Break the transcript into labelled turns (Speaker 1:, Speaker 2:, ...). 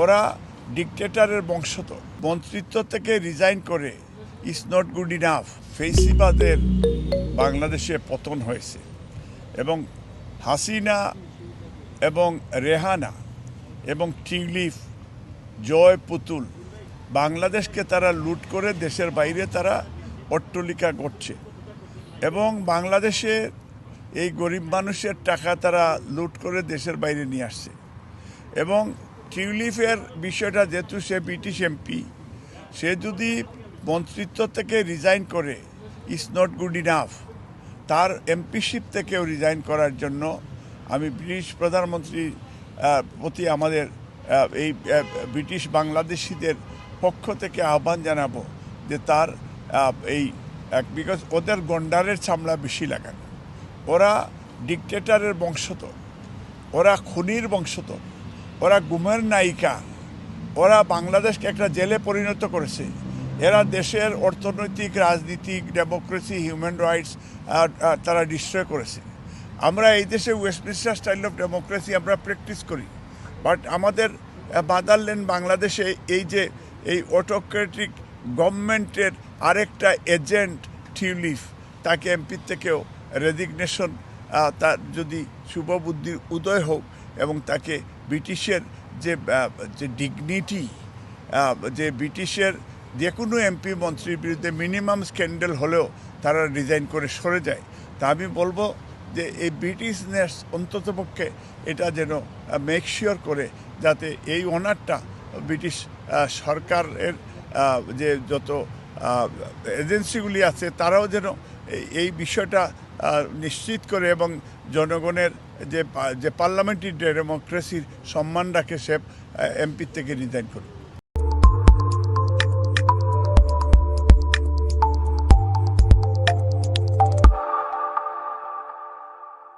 Speaker 1: ওরা ডিকটেটারের বংশধর। মন্ত্রিত্ব থেকে রিজাইন করে ইস নট গুড ইনাফ ফেসিবাদের বাংলাদেশে পতন হয়েছে। এবং হাসিনা এবং রেহানা এবং টিউলিফ জয় পুতুল, বাংলাদেশকে তারা লুট করে দেশের বাইরে তারা অট্টলিকা করছে এবং বাংলাদেশে এই গরিব মানুষের টাকা তারা লুট করে দেশের বাইরে নিয়ে আসছে। এবং টিউলিফের বিষয়টা যেহেতু সে ব্রিটিশ এমপি, সে যদি মন্ত্রিত্ব থেকে রিজাইন করে ইস নট গুড ইনাফ তার এমপিশিপ থেকেও রিজাইন করার জন্য আমি ব্রিটিশ প্রধানমন্ত্রী প্রতি আমাদের এই ব্রিটিশ বাংলাদেশিদের পক্ষ থেকে আহ্বান জানাব যে তার এই বিকজ ওদের গন্ডারের চামড়া বেশি লাগানো। ওরা ডিকটেটারের বংশধর। ওরা খুনির বংশধর। ওরা গুমের নায়িকা। ওরা বাংলাদেশকে একটা জেলে পরিণত করেছে। এরা দেশের অর্থনৈতিক, রাজনীতিক ডেমোক্রেসি হিউম্যান রাইটস তারা ডিস্ট্রয় করেছে। আমরা এই দেশে ওয়েস্টমিনিস্টার স্টাইল অফ ডেমোক্রেসি আমরা প্র্যাকটিস করি। বাট আমাদের মাদারল্যান্ড বাংলাদেশে এই যে, এই অটোক্রেটিক গভর্নমেন্টের আরেকটা এজেন্ট টিউলিফ তাকে এমপির থেকেও রেজিগনেশন তার যদি শুভ বুদ্ধির উদয় হোক এবং তাকে ব্রিটিশের যে যে ডিগনিটি যে ব্রিটিশের যে কোনো এমপি মন্ত্রীর বিরুদ্ধে মিনিমাম স্ক্যান্ডেল হলেও তারা রিজাইন করে সরে যায়। তা আমি বলব যে এই ব্রিটিশ ব্রিটিশনেস অন্ততপক্ষে এটা যেন মেক শিওর করে যাতে এই অনারটা ব্রিটিশ সরকারের যে যত এজেন্সিগুলি আছে তারাও যেন এই- বিষয়টা নিশ্চিত করে এবং জনগণের যে যে পার্লামেন্টারি ডেমোক্রেসির সম্মান রাখে সে এমপির থেকে রিজাইন করুক।